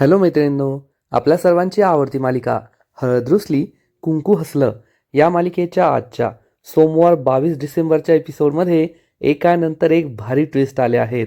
Hello मैत्रिणींनो आपल्या सर्वांची आवडती मालिका हळद रुसली कुंकू हसलं या मालिकेच्या आजच्या सोमवार बावीस डिसेंबरच्या एपिसोडमध्ये एकानंतर एक भारी ट्विस्ट आले आहेत.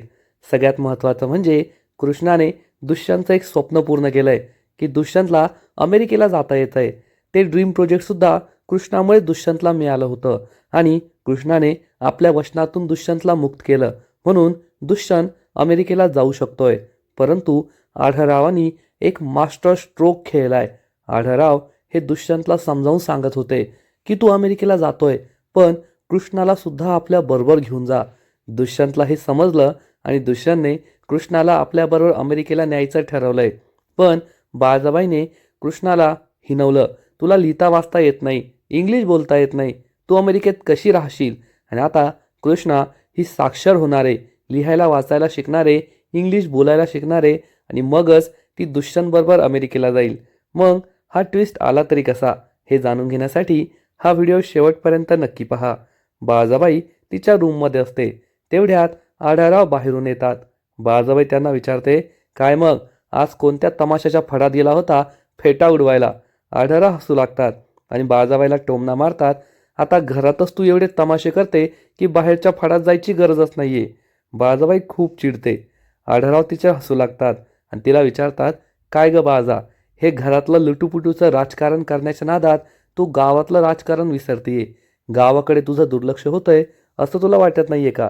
सगळ्यात महत्त्वाचं म्हणजे कृष्णाने दुष्यंतचं एक स्वप्न पूर्ण केलं आहे की दुष्यंतला अमेरिकेला जाता येत आहे ते ड्रीम प्रोजेक्टसुद्धा कृष्णामुळे दुष्यंतला मिळालं होतं आणि कृष्णाने आपल्या वचनातून दुष्यंतला मुक्त केलं म्हणून दुष्यंत अमेरिकेला जाऊ शकतोय. परंतु आढळरावांनी एक मास्टर स्ट्रोक खेळलाय. आढळराव हे दुष्यंतला समजावून सांगत होते की तू अमेरिकेला जातोय पण कृष्णाला सुद्धा आपल्या बरोबर घेऊन जा. दुष्यंतला हे समजलं आणि दुष्यंतने कृष्णाला आपल्याबरोबर अमेरिकेला न्यायचं ठरवलंय. पण बाळजाबाईने कृष्णाला हिनवलं तुला लिहिता वाचता येत नाही इंग्लिश बोलता येत नाही तू अमेरिकेत कशी राहशील? आणि आता कृष्णा ही साक्षर होणारे लिहायला वाचायला शिकणारे इंग्लिश बोलायला शिकणारे आणि मगच ती दुष्यंतबरोबर अमेरिकेला जाईल. मग हा ट्विस्ट आला तरी कसा? हे जाणून घेण्यासाठी हा व्हिडिओ शेवटपर्यंत नक्की पहा. बाळाजाबाई तिच्या रूममध्ये असते. तेवढ्यात आढाराव बाहेरून येतात. बाळजाबाई त्यांना विचारते काय मग? आज कोणत्या तमाशाच्या फडात गेला होता फेटा उडवायला? आढारा हसू लागतात आणि बाळजाबाईला टोमना मारतात आता घरातच तू एवढे तमाशे करते की बाहेरच्या फडात जायची गरजच नाहीये. बाळजाबाई खूप चिडते. आढळराव तिच्या हसू लागतात. आणि तिला विचारतात काय ग बाजा हे घरातलं लुटूपुटूचं राजकारण करण्याच्या नादात तू गावातलं राजकारण विसरतीये. गावाकडे तुझं दुर्लक्ष होतंय असं तुला वाटत नाहीये का?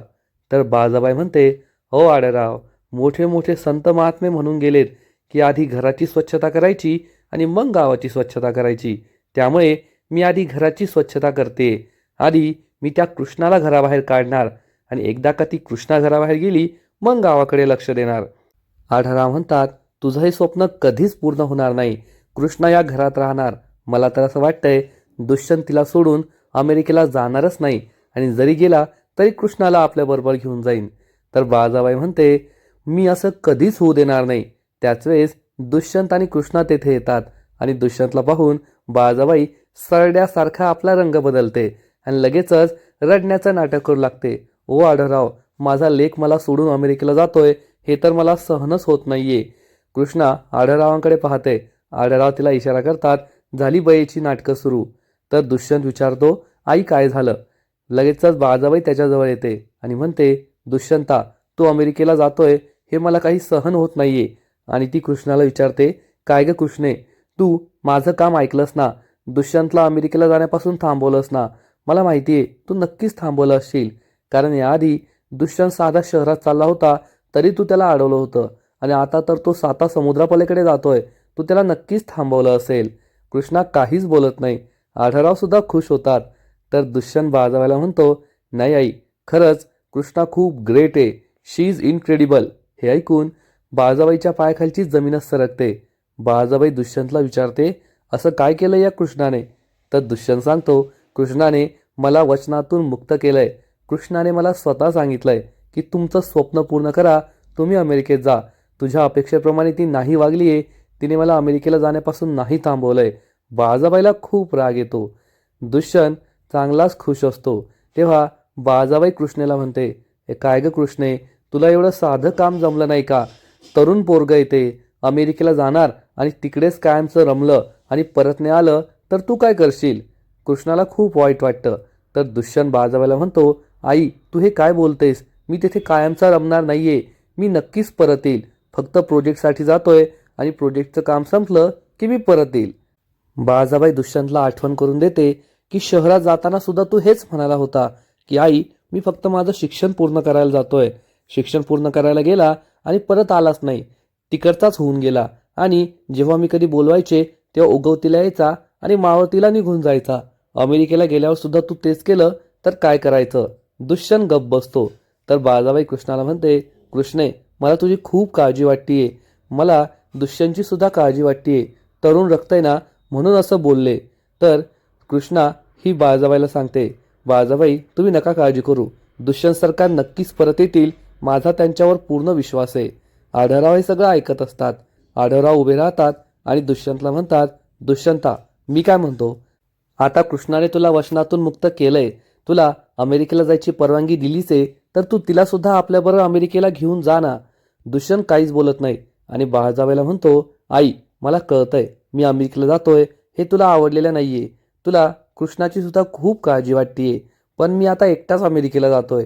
तर बाजाबाई म्हणते हो आढळराव मोठे मोठे संत महात्मे म्हणून गेलेत की आधी घराची स्वच्छता करायची आणि मग गावाची स्वच्छता करायची. त्यामुळे मी आधी घराची स्वच्छता करते. आधी मी त्या कृष्णाला घराबाहेर काढणार आणि एकदा का ती कृष्णा घराबाहेर गेली मग गावाकडे लक्ष देणार. आढळराव म्हणतात तुझं हे स्वप्न कधीच पूर्ण होणार नाही. कृष्णा या घरात राहणार. मला तर असं वाटतंय दुष्यंत तिला सोडून अमेरिकेला जाणारच नाही. आणि जरी गेला तरी कृष्णाला आपल्याबरोबर घेऊन जाईन. तर बाळाजाबाई म्हणते मी असं कधीच होऊ देणार नाही. त्याच वेळेस दुष्यंत आणि कृष्णा तेथे येतात. आणि दुष्यंतला पाहून बाळाजाबाई सरड्यासारखा आपला रंग बदलते आणि लगेचच रडण्याचं नाटक करू लागते. ओ आढळराव माझा लेख मला सोडून अमेरिकेला जातोय. हे तर मला सहनच होत नाहीये. कृष्णा आढळरावांकडे पाहते. आढळराव तिला इशारा करतात झाली बयेची नाटकं सुरू. तर दुष्यंत विचारतो आई काय झालं? लगेचच बाळजाबाई त्याच्याजवळ येते आणि म्हणते दुष्यंता तू अमेरिकेला जातोय हे मला काही सहन होत नाहीये. आणि ती कृष्णाला विचारते काय ग कृष्णे तू माझं काम ऐकलंस ना? दुष्यंतला अमेरिकेला जाण्यापासून थांबवलंस ना? मला माहिती आहे तू नक्कीच थांबवलं असशील. कारण याआधी दुष्यंत साधा शहरात चालला होता तरी तू त्याला अडवलं होतं. आणि आता तर तो साता समुद्रापलीकडे जातोय. तू त्याला नक्कीच थांबवलं असेल. कृष्णा काहीच बोलत नाही. आढरावसुद्धा खुश होतात. तर दुष्यंत बाळाजाबाईला म्हणतो नाही आई खरंच कृष्णा खूप ग्रेट आहे. शी इज इनक्रेडिबल हे ऐकून बाळजाबाईच्या पायाखालची जमीनच सरकते. बाळजाबाई दुष्यंतला विचारते असं काय केलं या कृष्णाने? तर दुष्यंत सांगतो कृष्णाने मला वचनातून मुक्त केलंय. कृष्णाने मला स्वतः सांगितलंय. की तुमचं स्वप्न पूर्ण करा तुम्ही अमेरिकेत जा. तुझ्या अपेक्षेप्रमाणे ती नाही वागली आहे तिने मला अमेरिकेला जाण्यापासून नाही थांबवलंय. बाळाजाबाईला खूप राग येतो. दुष्यंत चांगलाच खुश असतो. तेव्हा बाळाजाबाई कृष्णेला म्हणते "हे काय ग कृष्णे तुला एवढं साधं काम जमलं नाही का? तरुण पोरग येते अमेरिकेला जाणार आणि तिकडेच कायमचं रमलं आणि परत नाही आलं तर तू काय करशील? कृष्णाला खूप वाईट वाटतं. तर दुष्यंत बाळाजाबाईला म्हणतो आई तू हे काय बोलतेस? मी तिथे कायमचा रमणार नाही आहे मी नक्कीच परत येईल. फक्त प्रोजेक्टसाठी जातोय आणि प्रोजेक्टचं काम संपलं की मी परत येईल. बाळाजाबाई दुष्यंतला आठवण करून देते की शहरात जाताना सुद्धा तू हेच म्हणाला होता की आई मी फक्त माझं शिक्षण पूर्ण करायला जातोय. शिक्षण पूर्ण करायला गेला आणि परत आलाच नाही. तिकडचाच होऊन गेला आणि जेव्हा मी कधी बोलवायचे तेव्हा उगवतीला यायचा आणि मावळतीला निघून जायचा. अमेरिकेला गेल्यावर सुद्धा तू तेच केलं तर काय करायचं? दुष्यंत गप्प बसतो. तर बाळजाबाई कृष्णाला म्हणते कृष्णे मला तुझी खूप काळजी वाटतीये. मला दुष्यांची सुद्धा काळजी वाटतीये. तरुण रक्त आहे ना म्हणून असं बोलले. तर कृष्णा ही बाळजाबाईला सांगते बाळजाबाई तुम्ही नका काळजी करू. दुष्यंत सरकार नक्कीच परत येतील. माझा त्यांच्यावर पूर्ण विश्वास आहे. आढळराव हे सगळं ऐकत असतात. आढळराव उभे राहतात आणि दुष्यंतला म्हणतात दुष्यंता मी काय म्हणतो? आता कृष्णाने तुला वचनातून मुक्त केलंय. तुला अमेरिकेला जायची परवानगी दिलीच आहे. तर तू तिला सुद्धा आपल्याबरोबर अमेरिकेला घेऊन जा ना. दुष्यंत काहीच बोलत नाही. आणि बाळजाबाईला म्हणतो आई मला कळतंय मी अमेरिकेला जातोय. हे तुला आवडलेलं नाहीये. तुला कृष्णाची सुद्धा खूप काळजी वाटतीये. पण मी आता एकटाच अमेरिकेला जातोय.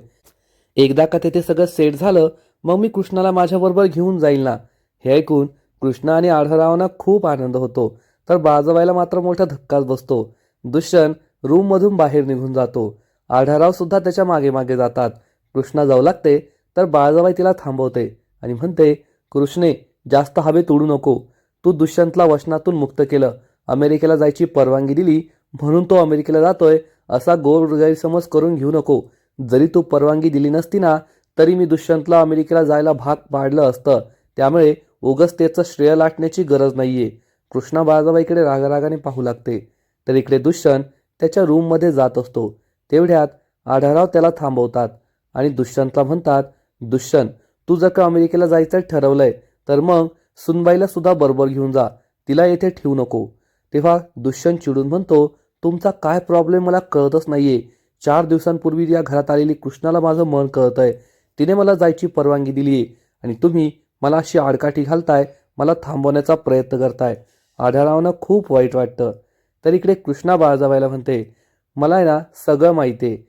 एकदा का तेथे सगळं सेट झालं मग मी कृष्णाला माझ्याबरोबर घेऊन जाईल ना. हे ऐकून कृष्णा आणि आढळरावांना खूप आनंद होतो. तर बाळजाबाईला मात्र मोठा धक्काच बसतो. दुष्यंत रूममधून बाहेर निघून जातो. आढळराव सुद्धा त्याच्यामागे मागे जातात. कृष्णा जाऊ लागते तर बाळजाबाई तिला थांबवते आणि म्हणते कृष्णे जास्त हवे तोडू नको. तू दुष्यंतला वचनातून मुक्त केलं. अमेरिकेला जायची परवानगी दिली म्हणून तो अमेरिकेला जातोय असा गोर गैरसमज करून घेऊ नको. जरी तू परवानगी दिली नसती ना तरी मी दुष्यंतला अमेरिकेला जायला भाग पाडलं असतं. त्यामुळे उगच त्याचं श्रेय लाटण्याची गरज नाहीये. कृष्णा बाळाजाबाईकडे रागारागाने पाहू लागते. तर इकडे दुष्यंत त्याच्या रूममध्ये जात असतो. तेवढ्यात आढाराव त्याला थांबवतात. आणि दुष्यंतला म्हणतात दुष्यंत तू जर का अमेरिकेला जायचं ठरवलंय तर मग सुनबाईला सुद्धा बरोबर घेऊन जा. तिला येथे ठेवू नको. तेव्हा दुष्यंत चिडून म्हणतो तुमचा काय प्रॉब्लेम मला कळतच नाहीये. चार दिवसांपूर्वी या घरात आलेली कृष्णाला माझं मन कळतंय. तिने मला जायची परवानगी दिलीये आणि तुम्ही मला अशी आडकाठी घालताय मला थांबवण्याचा प्रयत्न करताय. आढळरावांना खूप वाईट वाटतं. तर इकडे कृष्णा बाळजाबाईला म्हणते मला आहे ना सगळं माहिती आहे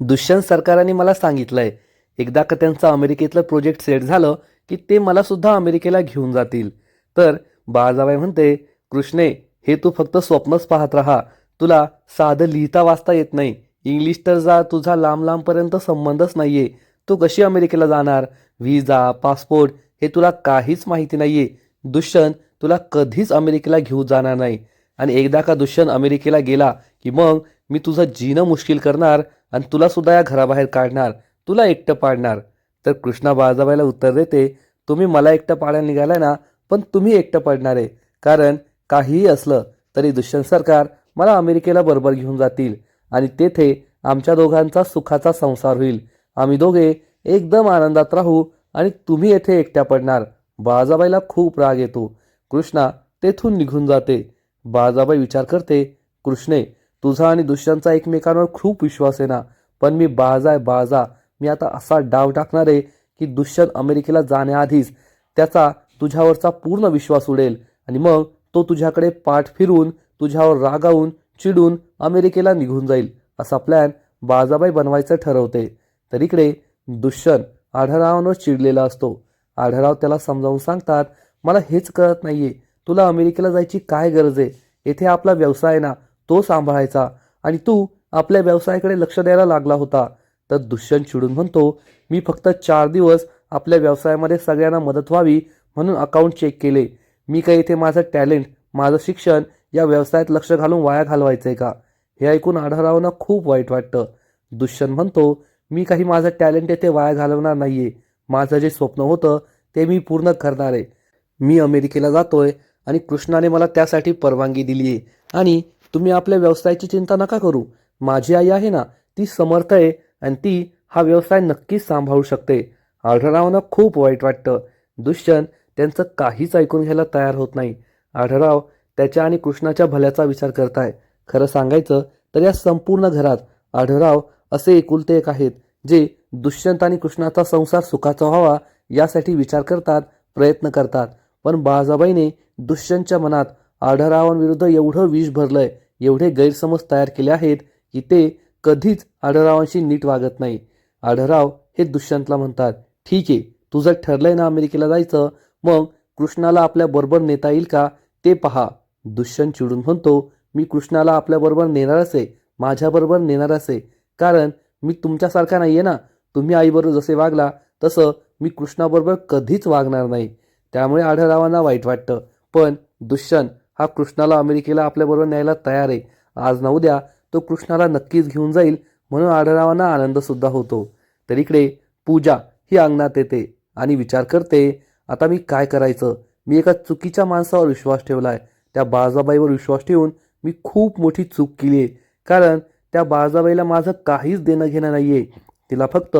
दुष्यंत सरकाराने मला सांगितलं आहे एकदा का त्यांचं अमेरिकेतलं प्रोजेक्ट सेट झालं की ते मला सुद्धा अमेरिकेला घेऊन जातील. तर बाळजाबाई म्हणते कृष्णे हे तू फक्त स्वप्नच पाहत राहा. तुला साधं लिहिता वाचता येत नाही. इंग्लिश तर जा तुझा लांब लांबपर्यंत संबंधच आहे तू कशी अमेरिकेला जाणार? व्हिजा पासपोर्ट हे तुला काहीच माहिती नाही आहे दुष्यंत तुला कधीच अमेरिकेला घेऊन जाणार नाही. आणि एकदा का दुष्यंत अमेरिकेला गेला की मग मी तुझं जीणं मुश्किल करणार आणि तुलासुद्धा या घराबाहेर काढणार. तुला एकटं पाडणार. तर कृष्णा बाळजाबाईला उत्तर देते तुम्ही मला एकटं पाडायला निघालाय ना पण तुम्ही एकटं पडणार. आहे कारण काहीही असलं तरी दुष्यंत सरकार मला अमेरिकेला बरोबर घेऊन जातील आणि तेथे आमच्या दोघांचा सुखाचा संसार होईल. आम्ही दोघे एकदम आनंदात राहू आणि तुम्ही येथे एकट्या पडणार. बाळाजाबाईला खूप राग येतो. कृष्णा तेथून निघून जाते. बाळाजाबाई विचार करते कृष्णे तुझा आणि दुष्यंतचा एकमेकांवर खूप विश्वास आहे ना. पण मी बाळजा आहे बाळजा. मी आता असा डाव टाकणार आहे की दुष्यंत अमेरिकेला जाण्याआधीच त्याचा तुझ्यावरचा पूर्ण विश्वास उडेल. आणि मग तो तुझ्याकडे पाठ फिरून तुझ्यावर रागावून चिडून अमेरिकेला निघून जाईल असा प्लॅन बाजाबाई बनवायचं ठरवते. तर इकडे दुष्यंत आढळरावांवर चिडलेला असतो. आढळराव त्याला समजावून सांगतात मला हेच कळत नाहीये. तुला अमेरिकेला जायची काय गरज आहे? येथे आपला व्यवसाय ना. तो सांभाळायचा आणि तू आपल्या व्यवसायाकडे लक्ष द्यायला लागला होता. तर दुष्यंत चिडून म्हणतो मी फक्त चार दिवस आपल्या व्यवसायामध्ये सगळ्यांना मदत व्हावी म्हणून अकाउंट चेक केले. मी काही इथे माझं टॅलेंट माझं शिक्षण या व्यवसायात लक्ष घालून वाया घालवायचं आहे का? हे ऐकून आढळरावांना खूप वाईट वाटतं. दुष्यंत म्हणतो मी काही माझं टॅलेंट येथे वाया घालवणार नाही आहे माझं जे स्वप्न होतं ते मी पूर्ण करणार आहे. मी अमेरिकेला जातोय आणि कृष्णाने मला त्यासाठी परवानगी दिली आहे आणि तुम्ही आपल्या व्यवसायाची चिंता नका करू. माझी आई आहे ना ती समर्थ आहे आणि ती हा व्यवसाय नक्कीच सांभाळू शकते. आढळरावांना खूप वाईट वाटतं. दुष्यंत त्यांचं काहीच ऐकून घ्यायला तयार होत नाही. आढळराव त्याच्या आणि कृष्णाच्या भल्याचा विचार करताय. खरं सांगायचं तर या संपूर्ण घरात आढळराव असे एकुलते एक आहेत जे दुष्यंत आणि कृष्णाचा संसार सुखाचा व्हावा यासाठी विचार करतात प्रयत्न करतात. पण बाळाजाबाईने दुष्यंतच्या मनात आढळरावांविरुद्ध एवढं विष भरलंय एवढे गैरसमज तयार केले आहेत की ते कधीच आढळरावांशी नीट वागत नाही. आढळराव हे दुष्यंतला म्हणतात. ठीक आहे तुझं ठरलंय ना अमेरिकेला जायचं मग कृष्णाला आपल्या बरोबर नेता येईल का? ते पहा. दुष्यंत चिडून म्हणतो मी कृष्णाला आपल्याबरोबर नेणारच आहे. माझ्याबरोबर नेणारच आहे. कारण मी तुमच्यासारखा नाही आहे ना. तुम्ही आईबरोबर जसे वागला तसं मी कृष्णाबरोबर कधीच वागणार नाही. त्यामुळे आढळरावांना वाईट वाटतं. पण दुष्यंत हा कृष्णाला अमेरिकेला आपल्याबरोबर न्यायला तयार आहे. आज ना उद्या तो कृष्णाला नक्कीच घेऊन जाईल म्हणून आढरावांना आनंदसुद्धा होतो. तर इकडे पूजा ही अंगणात येते आणि विचार करते आता मी काय करायचं? मी एका चुकीच्या माणसावर विश्वास ठेवला आहे त्या बाळजाबाईवर विश्वास ठेवून मी खूप मोठी चूक केली आहे. कारण त्या बाळजाबाईला माझं काहीच देणं घेणं आहे तिला फक्त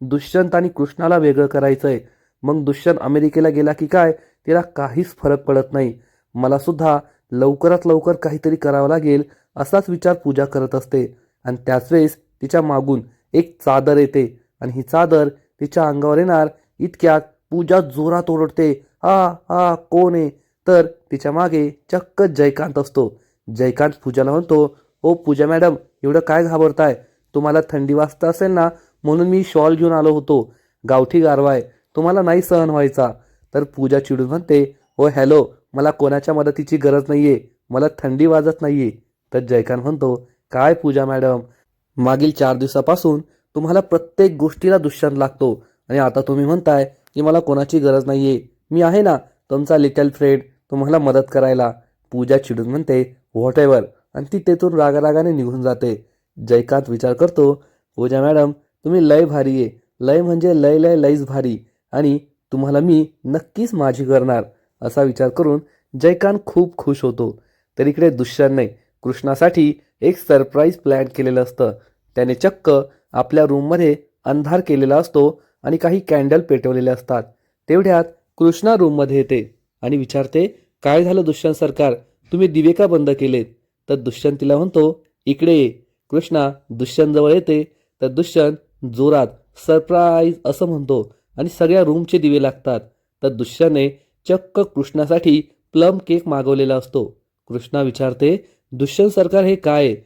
दुष्यंत आणि कृष्णाला वेगळं करायचं आहे मग दुष्यंत अमेरिकेला गेला की काय? तिला काहीच फरक पडत नाही. मला सुद्धा लवकरात लवकर काहीतरी करावं लागेल असाच विचार पूजा करत असते. आणि त्याच वेळेस तिच्या मागून एक चादर येते. आणि ही चादर तिच्या अंगावर येणार इतक्यात पूजा जोरात ओरडते आ आ कोण आहे? तर तिच्यामागे चक्क जयकांत असतो. जयकांत पूजाला म्हणतो ओ पूजा मॅडम एवढं काय घाबरताय? तुम्हाला थंडी वाजता असेल ना म्हणून मी शॉल घेऊन आलो होतो. गावठी गारवा आहे तुम्हाला नाही सहन व्हायचा. तर पूजा चिडून म्हणते ओ हॅलो मला कोणाच्या मदतीची गरज नाही आहे मला थंडी वाजत नाही आहे तर जयकांत म्हणतो काय पूजा मॅडम मागील चार दिवसापासून तुम्हाला प्रत्येक गोष्टीला दुष्यंत लागतो आणि आता तुम्ही म्हणताय की मला कोणाची गरज नाही आहे मी आहे ना तुमचा लिटल फ्रेंड तुम्हाला मदत करायला. पूजा चिडून म्हणते व्हॉट एव्हर आणि ती तेथून रागारागाने निघून जाते. जयकांत विचार करतो पूजा मॅडम तुम्ही लय भारी आहे. लय म्हणजे लय लय लयच भारी. आणि तुम्हाला मी नक्कीच माझी करणार. असा विचार करून जयकांत खूप खुश होतो. तर इकडे दुष्यंतने कृष्णासाठी एक सरप्राईज प्लॅन केलेलं असतं. त्याने चक्क आपल्या रूममध्ये अंधार केलेला असतो आणि काही कॅन्डल पेटवलेले असतात. तेवढ्यात कृष्णा रूममध्ये येते आणि विचारते काय झालं दुष्यंत सरकार? तुम्ही दिवे का बंद केलेत? तर दुष्यंत तिला म्हणतो इकडे ये. कृष्णा दुष्यंत जवळ येते. तर दुष्यंत जोरात सरप्राईज असं म्हणतो आणि सगळ्या रूमचे दिवे लागतात. तर दुष्यंतने चक्क कृष्णासाठी प्लम केक मागवलेला असतो. कृष्णा विचारते दुष्यंत सरकार हे काय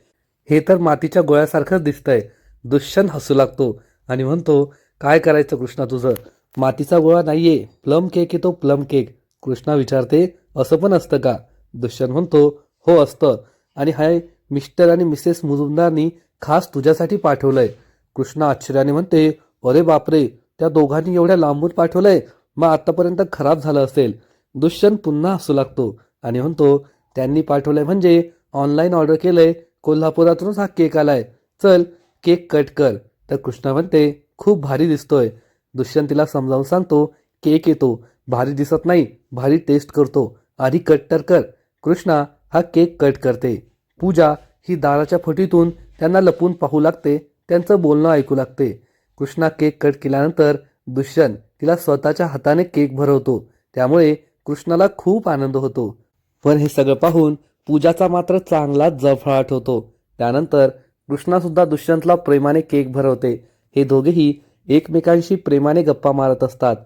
हे तर मातीच्या गोळ्यासारखंच दिसतंय. दुष्यंत हसू लागतो आणि म्हणतो काय करायचं कृष्णा तुझं? मातीचा गोळा नाहीये. प्लम केक आहे तो प्लम केक. कृष्णा विचारते असं पण असतं का? दुष्यंत म्हणतो हो असतं. आणि हाय मिस्टर आणि मिसेस मुजुमदारनी खास तुझ्यासाठी पाठवलंय. कृष्णा आश्चर्याने म्हणते अरे बापरे त्या दोघांनी एवढ्या लांबून पाठवलंय. मग आत्तापर्यंत खराब झालं असेल. दुष्यंत पुन्हा हसू लागतो आणि म्हणतो त्यांनी पाठवलंय म्हणजे ऑनलाईन ऑर्डर केलंय कोल्हापुरातूनच हा केक आलाय. चल केक कट कर. तर कृष्णा म्हणते खूप भारी दिसतोय. दुष्यंत तिला समजावून सांगतो केक येतो. भारी दिसत नाही भारी टेस्ट करतो. आधी कट तर कर. कृष्णा हा केक कट करते. पूजा ही दाराच्या फटीतून त्यांना लपून पाहू लागते त्यांचं बोलणं ऐकू लागते. कृष्णा केक कट केल्यानंतर दुष्यंत तिला स्वतःच्या हाताने केक भरवतो. त्यामुळे कृष्णाला खूप आनंद होतो. पण हे सगळं पाहून पूजाचा मात्र चांगलाच जफळाट होतो. त्यानंतर कृष्णासुद्धा दुष्यंतला प्रेमाने केक भरवते. हे दोघेही एकमेकांशी प्रेमाने गप्पा मारत असतात.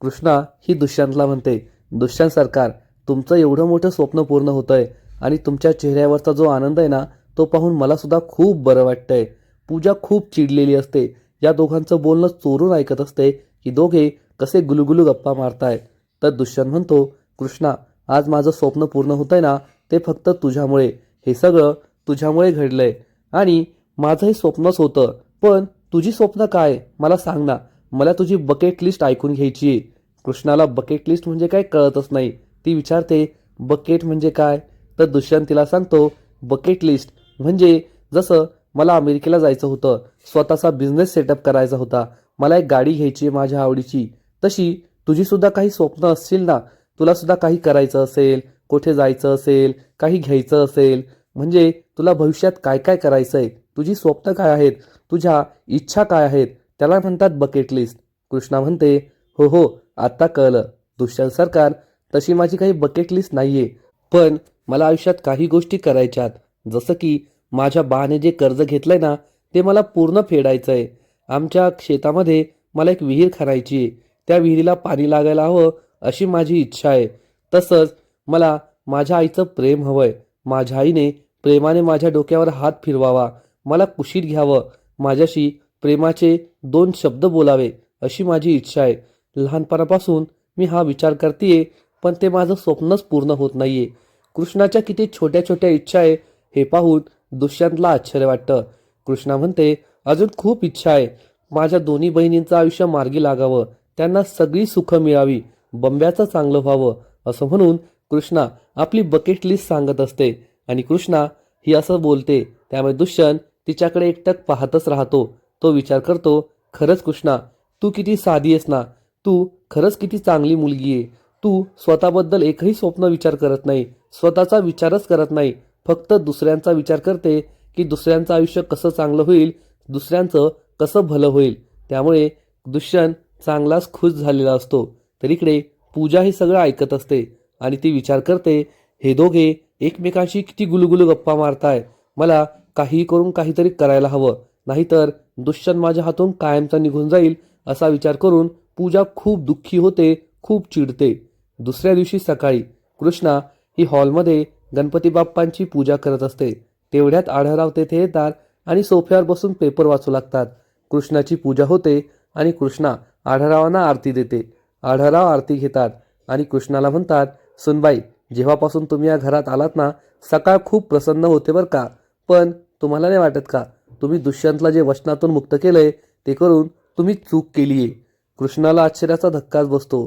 कृष्णा ही दुष्यंतला म्हणते दुष्यंत सरकार तुमचं एवढं मोठं स्वप्न पूर्ण होतंय आणि तुमच्या चेहऱ्यावरचा जो आनंद आहे ना तो पाहून मला सुद्धा खूप बरं वाटतंय. पूजा खूप चिडलेली असते. या दोघांचं बोलणं चोरून ऐकत असते की दोघे कसे गुलुगुलू गप्पा मारतायत. तर दुष्यंत म्हणतो कृष्णा आज माझं स्वप्न पूर्ण होतंय ना ते फक्त तुझ्यामुळे. हे सगळं तुझ्यामुळे घडलंय. आणि माझं हे स्वप्नच होतं पण तुझी स्वप्न काय? मला सांग ना मला तुझी बकेट लिस्ट ऐकून घ्यायची आहे. कृष्णाला बकेट लिस्ट म्हणजे काय कळतच नाही. ती विचारते बकेट म्हणजे काय? तर दुष्यंत तिला सांगतो बकेट लिस्ट म्हणजे जसं मला अमेरिकेला जायचं होतं. स्वतःचा बिझनेस सेटअप करायचा होता. मला एक गाडी घ्यायची आहे माझ्या आवडीची. तशी तुझीसुद्धा काही स्वप्न असतील ना? तुलासुद्धा काही करायचं असेल कुठे जायचं असेल काही घ्यायचं असेल म्हणजे तुला भविष्यात काय काय करायचं आहे तुझी स्वप्न काय आहेत? तुझ्या इच्छा काय आहेत? त्याला म्हणतात बकेट लिस्ट कृष्णा म्हणते हो हो आत्ता कळलं. दुष्यंत सरकार तशी माझी काही बकेट लिस्ट नाहीये. पण मला आयुष्यात काही गोष्टी करायच्यात. जसं की माझ्या बाने जे कर्ज घेतलंय ना ते मला पूर्ण फेडायचं आहे आमच्या शेतामध्ये मला एक विहीर खणायची आहे. त्या विहिरीला पाणी लागायला हवं अशी माझी इच्छा आहे. तसंच मला माझ्या आईचं प्रेम हवंय. माझ्या आईने प्रेमाने माझ्या डोक्यावर हात फिरवावा. मला कुशीत घ्यावं. माझ्याशी प्रेमाचे दोन शब्द बोलावे अशी माझी इच्छा आहे. लहानपणापासून मी हा विचार करतेय पण ते माझं स्वप्नच पूर्ण होत नाहीये. कृष्णाच्या किती छोट्या छोट्या इच्छा आहे हे पाहून दुष्यंतला आश्चर्य वाटतं. कृष्णा म्हणते अजून खूप इच्छा आहे. माझ्या दोन्ही बहिणींचं आयुष्य मार्गी लागावं. त्यांना सगळी सुखं मिळावी. बंब्याचं चांगलं व्हावं. असं म्हणून कृष्णा आपली बकेट लिस्ट सांगत असते. आणि कृष्णा ही असं बोलते त्यामुळे दुष्यंत तिच्याकडे एकटक पाहतच राहतो. तो विचार करतो खरंच कृष्णा तू किती साधी आहेस ना. तू खरंच किती चांगली मुलगी आहे. तू स्वतःबद्दल एकही स्वप्न विचार करत नाही. स्वतःचा विचारच करत नाही. फक्त दुसऱ्यांचा विचार करते की दुसऱ्यांचं आयुष्य कसं चांगलं होईल दुसऱ्यांचं कसं भलं होईल. त्यामुळे दुष्यंत चांगलाच खुश झालेला असतो. तर इकडे पूजा हे सगळं ऐकत असते आणि ती विचार करते हे दोघे एकमेकांशी किती गुलगुलू गप्पा मारताय. मला काही करून काहीतरी करायला हवं. नाहीतर दुष्यंत माझ्या हातून कायमचा निघून जाईल असा विचार करून पूजा खूप दुःखी होते खूप चिडते. दुसऱ्या दिवशी सकाळी कृष्णा ही हॉलमध्ये गणपती बाप्पांची पूजा करत असते. तेवढ्यात आढळराव तेथे येतात आणि सोफ्यावर बसून पेपर वाचू लागतात. कृष्णाची पूजा होते आणि कृष्णा आढळरावांना आरती देते. आढळराव आरती घेतात आणि कृष्णाला म्हणतात सुनबाई जेव्हापासून तुम्ही या घरात आलात ना सकाळ खूप प्रसन्न होते बरं का. पण तुम्हाला नाही वाटत का? तुम्ही दुष्यंतला जे वचनातून मुक्त केलंय ते करून तुम्ही चूक केलीये. कृष्णाला आश्चर्याचा धक्काच बसतो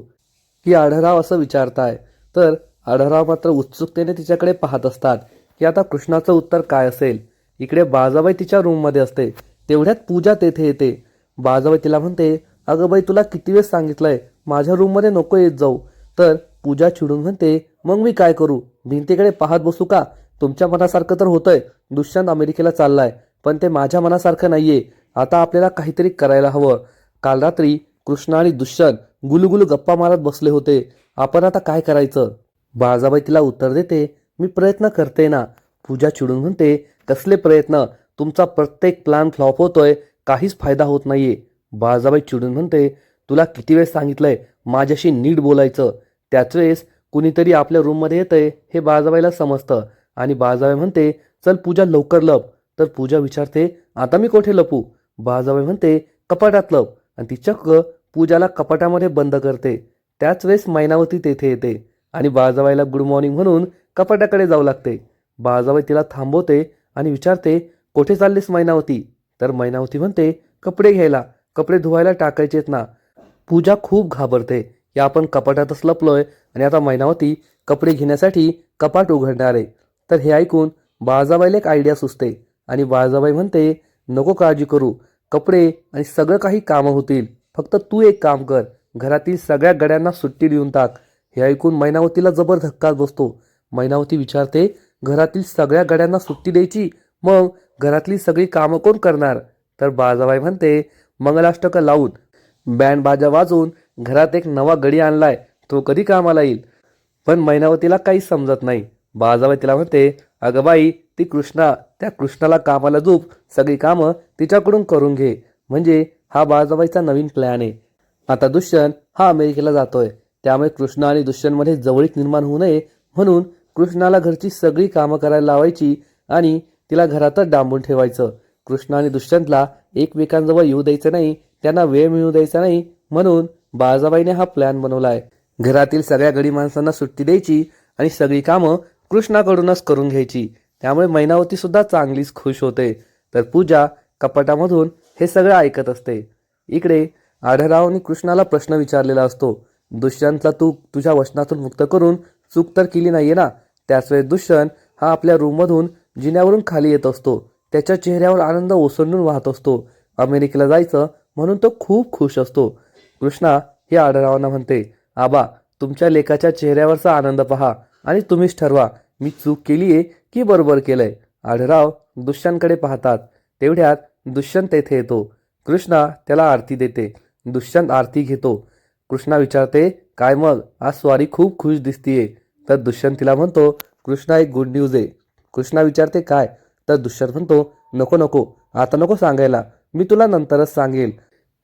की आढळराव असं विचारताय. तर आढळराव मात्र उत्सुकतेने तिच्याकडे पाहत असतात की आता कृष्णाचं उत्तर काय असेल. इकडे बाजाबाई तिच्या रूममध्ये असते. तेवढ्यात पूजा तेथे येते. बाजाबाई तिला म्हणते अगं बाई तुला किती वेळ सांगितलंय? माझ्या रूममध्ये नको येत जाऊ. तर पूजा चिडून म्हणते मग मी काय करू? भिंतीकडे पाहत बसू का? तुमच्या मनासारखं तर होतंय. दुष्यंत अमेरिकेला चाललाय. पण ते माझ्या मनासारखं नाहीये. आता आपल्याला काहीतरी करायला हवं. काल रात्री कृष्ण आणि दुष्यंत गुलुगुलू गप्पा मारत बसले होते. आपण आता काय करायचं? बाळाबाई तिला उत्तर देते मी प्रयत्न करते ना. पूजा चिडून म्हणते कसले प्रयत्न? तुमचा प्रत्येक प्लॅन फ्लॉप होतोय. काहीच फायदा होत नाहीये. बाळाबाई चिडून म्हणते तुला किती वेळ सांगितलंय माझ्याशी नीट बोलायचं. त्याच वेळेस कुणीतरी आपल्या रूममध्ये येतंय हे बाळाबाईला समजतं. आणि बाळाबाई म्हणते चल पूजा लवकर लप. तर पूजा विचारते आता मी कोठे लपू? बाळाबाई म्हणते कपाटात लप. आणि ती चक्क पूजाला कपाटामध्ये बंद करते. त्याच वेळेस मैनावती तेथे येते. आणि बाळजाबाईला गुड मॉर्निंग म्हणून कपाटाकडे जाऊ लागते. बाळजाबाई तिला थांबवते आणि विचारते कोठे चाललीस मैनावती? तर मैनावती म्हणते कपडे घ्यायला. कपडे धुवायला टाकायचेत ना. पूजा खूप घाबरते. की आपण कपाटातच लपलोय आणि आता मैनावती कपडे घेण्यासाठी कपाट उघडणार आहे. तर हे ऐकून बाळजाबाईला एक आयडिया सुचते आणि बाळजाबाई म्हणते नको काळजी करू. कपडे आणि सगळं काही कामं होतील. फक्त तू एक काम कर. घरातील सगळ्या गड्यांना सुट्टी देऊन टाक. हे ऐकून मैनावतीला जबर धक्काच बसतो. मैनावती विचारते घरातील सगळ्या गड्यांना सुट्टी द्यायची? मग घरातली सगळी कामं कोण करणार? तर बाजाबाई म्हणते मंगलाष्टक लावून बँड बाजा वाजवून घरात एक नवा गडी आणलाय तो कधी कामाला येईल? पण मैनावतीला काहीच समजत नाही. बाजाबाई तिला म्हणते अगं बाई ती कृष्णा त्या कृष्णाला कामाला झोप सगळी कामं तिच्याकडून करून घे. म्हणजे हा बाजाबाईचा नवीन प्लॅन आहे. आता दुष्यंत हा अमेरिकेला जातोय. त्यामुळे कृष्ण आणि दुष्यंतमध्ये जवळीक निर्माण होऊ नये म्हणून कृष्णाला घरची सगळी कामं करायला लावायची आणि तिला घरातच डांबून ठेवायचं. कृष्ण आणि दुष्यंतला एकमेकांजवळ येऊ द्यायचं नाही त्यांना वेळ मिळू द्यायचा नाही म्हणून बाळजाबाईने हा प्लॅन बनवलाय. घरातील सगळ्या गडी माणसांना सुट्टी द्यायची आणि सगळी कामं कृष्णाकडूनच करून घ्यायची. त्यामुळे मैनावती सुद्धा चांगलीच खुश होते. तर पूजा कपाटामधून हे सगळं ऐकत असते. इकडे आढळरावनी कृष्णाला प्रश्न विचारलेला असतो. दुष्यंतला तू तुझ्या वचनातून मुक्त करून चूक तर केली नाहीये ना? त्याचवेळी दुष्यंत हा आपल्या रूममधून जिन्यावरून खाली येत असतो. त्याच्या चेहऱ्यावर आनंद ओसंडून वाहत असतो. अमेरिकेला जायचं म्हणून तो खूप खुश असतो. कृष्णा हे आढळरावांना म्हणते आबा तुमच्या लेखाच्या चेहऱ्यावरचा आनंद पहा आणि तुम्हीच ठरवा मी चूक केली आहे की बरोबर केलंय. आढळराव दुष्यंतकडे पाहतात. तेवढ्यात दुष्यंत तेथे येतो. कृष्णा त्याला आरती देते. दुष्यंत आरती घेतो. कृष्णा विचारते काय मग? आज स्वारी खूप खुश दिसतीये. तर दुष्यंत तिला म्हणतो कृष्णा एक गुड न्यूज आहे. कृष्णा विचारते काय? तर दुष्यंत म्हणतो नको नको. आता नको सांगायला. मी तुला नंतरच सांगेल.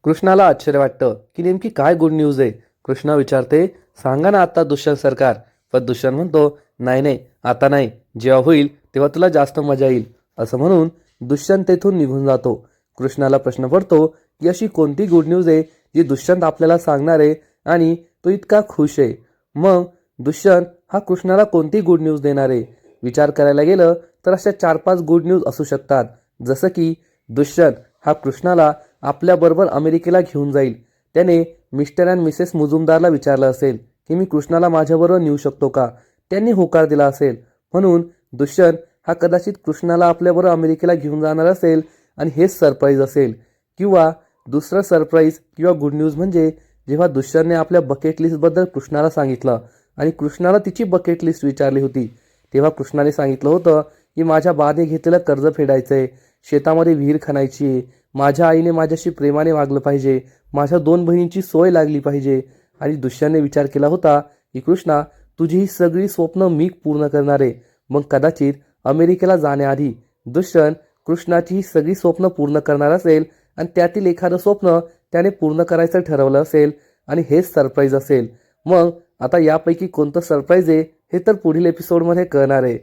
कृष्णाला आश्चर्य वाटतं की नेमकी काय गुड न्यूज आहे? कृष्णा विचारते सांगा ना आता दुष्यंत सरकार. पण दुष्यंत म्हणतो नाही नाही. आता नाही. जेव्हा होईल तेव्हा तुला जास्त मजा येईल. असं म्हणून दुष्यंत तेथून निघून जातो. कृष्णाला प्रश्न पडतो की अशी कोणती गुड न्यूज आहे? जी दुष्यंत आपल्याला सांगणार आहे आणि तो इतका खुश आहे. मग दुष्यंत हा कृष्णाला कोणती गुड न्यूज देणार आहे? विचार करायला गेलं तर अशा चार पाच गुड न्यूज असू शकतात. जसं की दुष्यंत हा कृष्णाला आपल्याबरोबर अमेरिकेला घेऊन जाईल. त्याने मिस्टर अँड मिसेस मुजुमदारला विचारलं असेल की मी कृष्णाला माझ्याबरोबर नेऊ शकतो का? त्यांनी होकार दिला असेल. म्हणून दुष्यंत हा कदाचित कृष्णाला आपल्याबरोबर अमेरिकेला घेऊन जाणार असेल आणि हेच सरप्राईज असेल. किंवा दुसरं सरप्राईज किंवा गुड न्यूज म्हणजे जेव्हा दुष्यंतने आपल्या बकेट लिस्टबद्दल कृष्णाला सांगितलं आणि कृष्णाला तिची बकेट लिस्ट विचारली होती तेव्हा कृष्णाने सांगितलं होतं की माझ्या बाने घेतलेलं कर्ज फेडायचं आहे शेतामध्ये विहीर खणायची आहे माझ्या आईने माझ्याशी प्रेमाने वागलं पाहिजे माझ्या दोन बहिणींची सोय लागली पाहिजे आणि दुष्यंतने विचार केला होता की कृष्णा तुझी ही सगळी स्वप्न मी पूर्ण करणार आहे. मग कदाचित अमेरिकेला जाण्याआधी दुष्यंत कृष्णाची ही सगळी स्वप्न पूर्ण करणार असेल आणि त्यातील एखादं स्वप्न त्याने पूर्ण करायचं ठरवलं असेल आणि हेच सरप्राईज असेल. मग आता यापैकी कोणतं सरप्राईज आहे हे तर पुढील एपिसोडमध्ये कळणार आहे.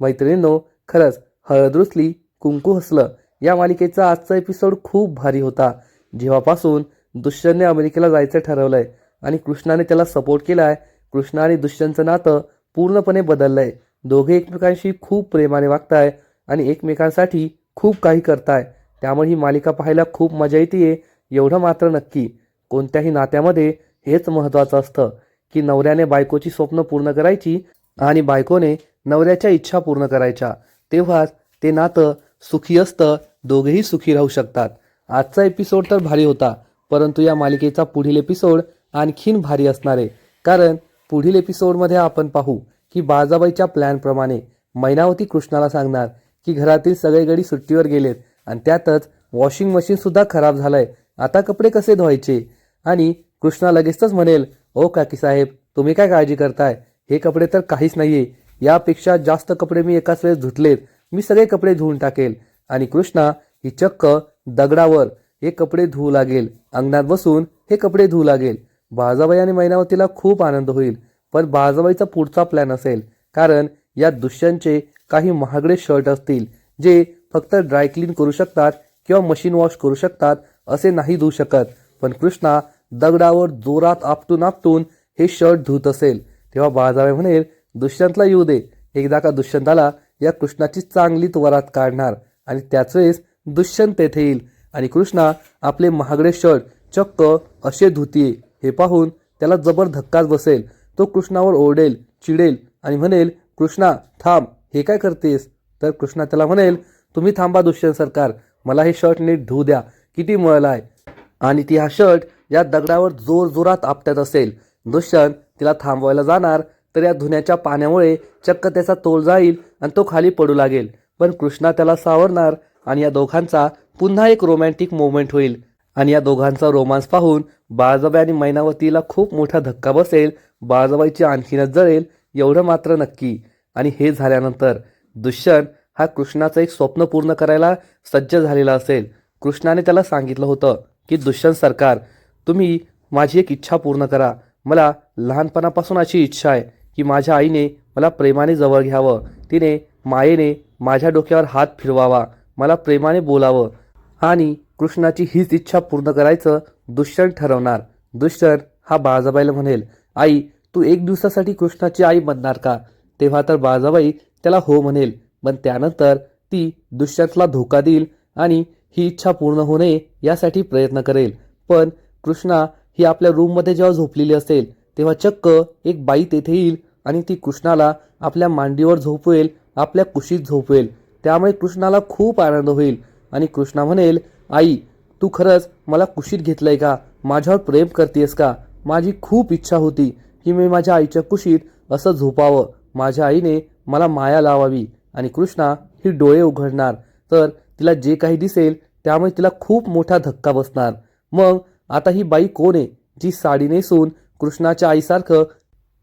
मैत्रिणींनो खरंच हळद रुसली कुंकू हसलं. या मालिकेचा आजचा एपिसोड खूप भारी होता. जेव्हापासून दुष्यंतने अमेरिकेला जायचं ठरवलंय आणि कृष्णाने त्याला सपोर्ट केलाय कृष्णा आणि दुष्यंतचं नातं पूर्णपणे बदललंय. दोघे एकमेकांशी खूप प्रेमाने वागताय आणि एकमेकांसाठी खूप काही करताय. त्यामुळे ही मालिका पाहायला खूप मजा येते एवढं मात्र नक्की. कोणत्याही नात्यामध्ये हेच महत्त्वाचं असतं की नवऱ्याने बायकोची स्वप्न पूर्ण करायची आणि बायकोने नवऱ्याच्या इच्छा पूर्ण करायच्या. तेव्हाच ते नातं सुखी असतं दोघेही सुखी राहू शकतात. आजचा एपिसोड तर भारी होता परंतु या मालिकेचा पुढील एपिसोड आणखीन भारी असणार आहे. कारण पुढील एपिसोडमध्ये आपण पाहू की बाजाबाईच्या प्लॅनप्रमाणे मैनावती कृष्णाला सांगणार की घरातील सगळे गडी सुट्टीवर गेलेत. आणि त्यातच वॉशिंग मशीनसुद्धा खराब खराब झालंय. आता कपडे कसे धुवायचे? आणि कृष्णा लगेचच म्हणेल ओ काकी साहेब तुम्ही काय काळजी करताय? हे कपडे तर काहीच नाहीये. यापेक्षा जास्त कपडे मी एकाच वेळेस धुतलेत. मी सगळे कपडे धुवून टाकेल. आणि कृष्णा ही चक्क दगडावर हे कपडे धुवू लागेल. अंगणात बसून हे कपडे धुवू लागेल. बाजाबाई आणि मैनावतीला खूप आनंद होईल. पण बाजाबाईचा पुढचा प्लॅन असेल. कारण या दुष्यांचे काही महागडे शर्ट असतील जे फक्त ड्रायक्लीन करू शकतात किंवा मशीन वॉश करू शकतात असे नाही धुवू शकत. पण कृष्णा दगडावर जोरात आपटून आपटून हे शर्ट धुत असेल. तेव्हा बाळाजावे म्हणेल दुष्यंतला येऊ दे. एकदा का दुष्यंताला या कृष्णाची चांगलीत वरात काढणार आणि त्याच वेळेस दुष्यंत तेथे येईल आणि कृष्णा आपले महागडे शर्ट चक्क असे धुतीये. हे पाहून त्याला जबर धक्काच बसेल. तो कृष्णावर ओरडेल चिडेल आणि म्हणेल कृष्णा थांब. हे काय करतेस? तर कृष्णा त्याला म्हणेल तुम्ही थांबा दुष्यंत सरकार मला हे शर्ट नीट धुऊ द्या किती मळला आहे. आणि ती हा शर्ट या दगडावर जोर जोरात आपटत असेल. दुष्यंत तिला थांबवायला जाणार तर या धुण्याच्या पाण्यामुळे चक्क त्याचा तोल जाईल आणि तो खाली पडू लागेल. पण कृष्णा त्याला सावरणार आणि या दोघांचा पुन्हा एक रोमॅन्टिक मोमेंट होईल. आणि या दोघांचा रोमांस पाहून बाळजाबाई आणि मैनावतीला खूप मोठा धक्का बसेल बाळजाबाईची आणखीनच जळेल एवढं मात्र नक्की. आणि हे झाल्यानंतर दुष्यंत हा कृष्णाचं एक स्वप्न पूर्ण करायला सज्ज झालेला असेल. कृष्णाने त्याला सांगितलं होतं की दुष्यंत सरकार तुम्ही माझी एक इच्छा पूर्ण करा. मला लहानपणापासून अशी इच्छा आहे की माझ्या आईने मला प्रेमाने जवळ घ्यावं. तिने मायेने माझ्या डोक्यावर हात फिरवावा. मला प्रेमाने बोलावं. आणि कृष्णाची हीच इच्छा पूर्ण करायचं दुष्यंत ठरवणार. दुष्यंत हा बाळाजाबाईला म्हणेल आई तू एक दिवसासाठी कृष्णाची आई बनणार का? तेव्हा तर बाळाजाबाई त्याला हो म्हणेल पण त्यानंतर ती दुष्यंतला धोका देईल आणि ही इच्छा पूर्ण होणे यासाठी प्रयत्न करेल. पण कृष्णा ही आपल्या रूममध्ये जेव्हा झोपलेली असेल तेव्हा चक्क एक बाई तेथे येईल आणि ती कृष्णाला आपल्या मांडीवर झोपवेल आपल्या कुशीत झोपवेल त्यामुळे कृष्णाला खूप आनंद होईल आणि कृष्णा म्हणेल आई तू खरंच मला कुशीत घेतलंय का? माझ्यावर प्रेम करतेस का? माझी खूप इच्छा होती की मी माझ्या आईच्या कुशीत असं झोपावं. माझ्या आईने मला माया लावावी. आणि कृष्णा ही डोळे उघडणार. तर तिला जे काही दिसेल त्यामुळे तिला खूप मोठा धक्का बसणार. मग आता ही बाई कोण आहे? जी साडी नेसून कृष्णाच्या आईसारखं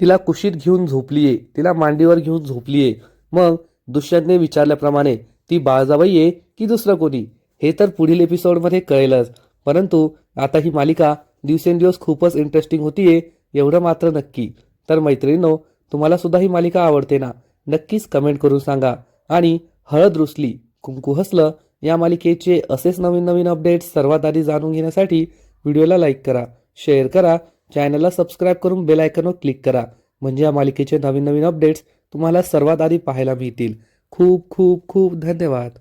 तिला कुशीत घेऊन झोपलीये तिला मांडीवर घेऊन झोपलीये. मग दुष्यंतने विचारल्याप्रमाणे ती बाळजाबाई आहे की दुसरं कोणी? हे तर पुढील एपिसोडमध्ये कळेलच. परंतु आता ही मालिका दिवसेंदिवस खूपच इंटरेस्टिंग होतीये एवढं मात्र नक्की. तर मैत्रिणींनो तुम्हाला सुद्धा ही मालिका आवडते ना? नक्कीच कमेंट करून सांगा. आणि हळद रुसली कुंकू हसलं या मालिकेचे असेच नवीन नवीन अपडेट्स सर्वात आधी जाणून घेण्यासाठी व्हिडिओला लाईक करा शेअर करा चॅनलला सबस्क्राईब करून बेल क्लिक करा. म्हणजे या मालिकेचे नवीन नवीन अपडेट्स तुम्हाला सर्वात आधी पाहायला मिळतील. खूप खूप खूप धन्यवाद.